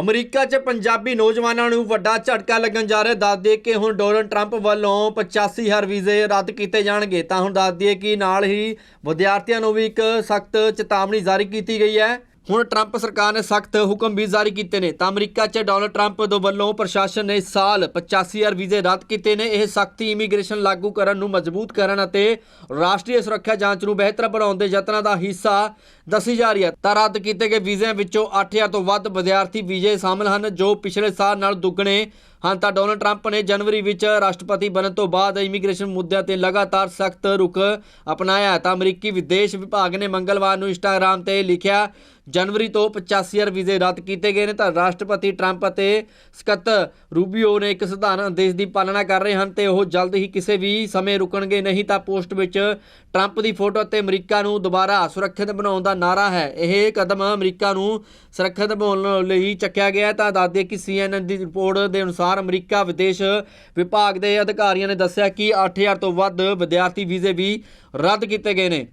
America 'ਚ ਪੰਜਾਬੀ ਨੌਜਵਾਨਾਂ ਨੂੰ ਵੱਡਾ ਝਟਕਾ ਲੱਗਣ ਜਾ ਰਿਹਾ। ਦੱਸ ਦਈਏ ਕਿ ਹੁਣ ਡੋਨਲਡ ਟਰੰਪ ਵੱਲੋਂ 85000 ਵੀਜ਼ੇ ਰੱਦ ਕੀਤੇ ਜਾਣਗੇ। ਤਾਂ ਹੁਣ ਦੱਸ ਦਈਏ ਕਿ ਨਾਲ ਹੀ ਵਿਦਿਆਰਥੀਆਂ ਨੂੰ ਵੀ ਇੱਕ ਸਖਤ ਚੇਤਾਵਨੀ ਜਾਰੀ ਕੀਤੀ ਗਈ ਹੈ। ਹੁਣ ਟਰੰਪ ਸਰਕਾਰ ਨੇ ਸਖਤ ਹੁਕਮ ਵੀ ਜਾਰੀ ਕੀਤੇ ਨੇ। ਤਾਂ ਅਮਰੀਕਾ 'ਚ ਡੋਨਲਡ ਟਰੰਪ ਦੇ ਵੱਲੋਂ ਪ੍ਰਸ਼ਾਸਨ ਨੇ ਇਸ ਸਾਲ 85000 ਵੀਜ਼ੇ ਰੱਦ ਕੀਤੇ ਨੇ। ਇਹ ਸਖਤੀ ਇਮੀਗ੍ਰੇਸ਼ਨ ਲਾਗੂ ਕਰਨ ਨੂੰ ਮਜ਼ਬੂਤ ਕਰਨ ਅਤੇ ਰਾਸ਼ਟਰੀ ਸੁਰੱਖਿਆ ਜਾਂਚ ਨੂੰ ਬਿਹਤਰ ਬਣਾਉਣ ਦੇ ਯਤਨਾਂ ਦਾ ਹਿੱਸਾ ਦੱਸੀ ਜਾ ਰਹੀ ਹੈ। ਤਾਂ ਰੱਦ ਕੀਤੇ ਗਏ ਵੀਜ਼ਿਆਂ ਵਿੱਚੋਂ 8000 ਤੋਂ ਵੱਧ ਵਿਦਿਆਰਥੀ ਵੀਜ਼ੇ ਸ਼ਾਮਲ ਹਨ, ਜੋ ਪਿਛਲੇ ਸਾਲ ਨਾਲ ਦੁੱਗਣੇ ਹਨ। ਤਾਂ ਡੋਨਲਡ ਟਰੰਪ ਨੇ ਜਨਵਰੀ ਵਿੱਚ ਰਾਸ਼ਟਰਪਤੀ ਬਣਨ ਤੋਂ ਬਾਅਦ ਇਮੀਗ੍ਰੇਸ਼ਨ ਮੁੱਦਿਆਂ ਤੇ ਲਗਾਤਾਰ ਸਖਤ ਰੁਖ ਅਪਣਾਇਆ ਤਾਂ ਅਮਰੀਕੀ ਵਿਦੇਸ਼ ਵਿਭਾਗ ਨੇ ਮੰਗਲਵਾਰ ਨੂੰ ਇੰਸਟਾਗ੍ਰam ਤੇ ਲਿਖਿਆ ਜਨਵਰੀ ਤੋਂ 85000 ਵੀਜ਼ੇ ਰੱਦ ਕੀਤੇ ਗਏ ਨੇ। ਤਾਂ ਰਾਸ਼ਟਰਪਤੀ ਟਰੰਪ ਅਤੇ ਸਕੱਤਰ ਰੂਬੀਓ ਨੇ ਇੱਕ ਸਧਾਰਨ ਆਦੇਸ਼ ਦੀ ਪਾਲਣਾ ਕਰ ਰਹੇ ਹਨ ਤੇ ਉਹ ਜਲਦ ਹੀ ਕਿਸੇ ਵੀ ਸਮੇਂ ਰੁਕਣਗੇ। ਨਹੀਂ ਤਾਂ ਪੋਸਟ ਵਿੱਚ ਟਰੰਪ ਦੀ ਫੋਟੋ ਅਤੇ ਅਮਰੀਕਾ ਨੂੰ ਦੁਬਾਰਾ ਸੁਰੱਖਿਅਤ ਬਣਾਉਣ ਦਾ ਨਾਰਾ ਹੈ। ਇਹ ਕਦਮ ਅਮਰੀਕਾ ਨੂੰ ਸੁਰੱਖਿਅਤ ਬਣਾਉਣ ਲਈ ਚੱਕਿਆ ਗਿਆ ਹੈ। ਤਾਂ ਦੱਸ ਦਈਏ ਕਿ CNN ਦੀ ਰਿਪੋਰਟ ਦੇ ਅਨੁਸਾਰ ਅਮਰੀਕਾ ਵਿਦੇਸ਼ ਵਿਭਾਗ ਦੇ ਅਧਿਕਾਰੀਆਂ ਨੇ ਦੱਸਿਆ ਕਿ 8000 ਤੋਂ ਵੱਧ ਵਿਦਿਆਰਥੀ ਵੀਜ਼ੇ ਵੀ ਰੱਦ ਕੀਤੇ ਗਏ ਨੇ।